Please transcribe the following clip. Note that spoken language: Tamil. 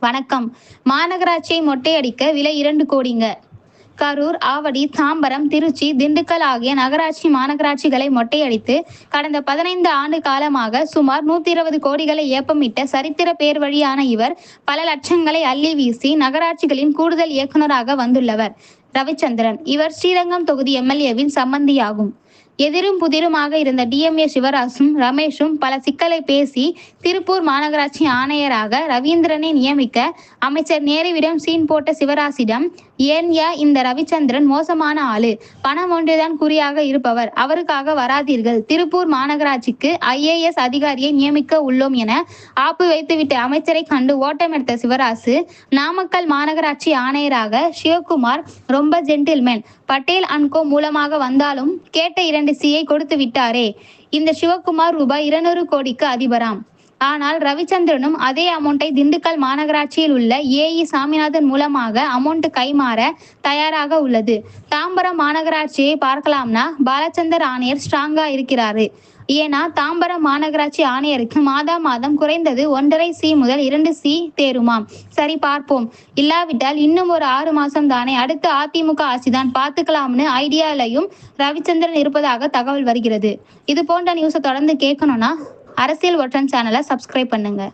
வணக்கம். மாநகராட்சியை மொட்டையடிக்க விலை இரண்டு கோடிங்க. கரூர் ஆவடி தாம்பரம் திருச்சி திண்டுக்கல் ஆகிய நகராட்சி மாநகராட்சிகளை மொட்டையடித்து கடந்த பதினைந்து ஆண்டு காலமாக சுமார் நூத்தி இருபது கோடிகளை ஏப்பமிட்ட சரித்திர பேர் வழியான இவர் பல லட்சங்களை அள்ளி வீசி நகராட்சிகளின் கூடுதல் இயக்குநராக வந்துள்ளவர் ரவிச்சந்திரன். இவர் ஸ்ரீரங்கம் தொகுதி எம்எல்ஏவின் சம்பந்தியாகும். எதிரும் புதிருமாக இருந்த டிஎம்ஏ சிவராசும் ரமேஷும் பல சிக்கலை பேசி திருப்பூர் மாநகராட்சி ஆணையராக ரவீந்திரனை நியமிக்க அமைச்சர் நேருவிடம் சீன் போட்ட சிவராசிடம் ஏன் யா இந்த ரவிச்சந்திரன் மோசமான ஆளு? பணம் ஒன்றுதான் குறியாக இருப்பவர். அவருக்காக வராதீர்கள். திருப்பூர் மாநகராட்சிக்கு ஐஏஎஸ் அதிகாரியை நியமிக்க உள்ளோம் என ஆப்பு வைத்துவிட்ட அமைச்சரை கண்டு ஓட்டம் எடுத்த சிவராசு நாமக்கல் மாநகராட்சி ஆணையராக சிவகுமார் ரொம்ப ஜென்டில்மேன் பட்டேல் அன்கோ மூலமாக வந்தாலும் கேட்ட இரண்டு சியை கொடுத்து விட்டாரே. இந்த சிவகுமார் ரூபாய் இருநூறு கோடிக்கு அதிபராம். ஆனால் ரவிச்சந்திரனும் அதே அமௌண்ட்டை திண்டுக்கல் மாநகராட்சியில் உள்ள ஏஇ சாமிநாதன் மூலமாக அமௌண்ட் கைமாற தயாராக உள்ளது. தாம்பரம் மாநகராட்சியை பார்க்கலாம்னா பாலச்சந்தர் ஆணையர் ஸ்ட்ராங்கா இருக்கிறாரு. ஏன்னா தாம்பரம் மாநகராட்சி ஆணையருக்கு மாதா மாதம் குறைந்தது ஒன்றரை சி முதல் இரண்டு சி தேருமாம். சரி பார்ப்போம். இல்லாவிட்டால் இன்னும் ஒரு ஆறு மாசம் தானே அடுத்து அதிமுக ஆட்சிதான். பார்த்துக்கலாம்னு ஐடியாலையும் ரவிச்சந்திரன் இருப்பதாக தகவல் வருகிறது. இது போன்ற நியூஸை தொடர்ந்து கேட்கணும்னா அரசியல் ஒற்றன் சேனலை சப்ஸ்கிரைப் பண்ணுங்கள்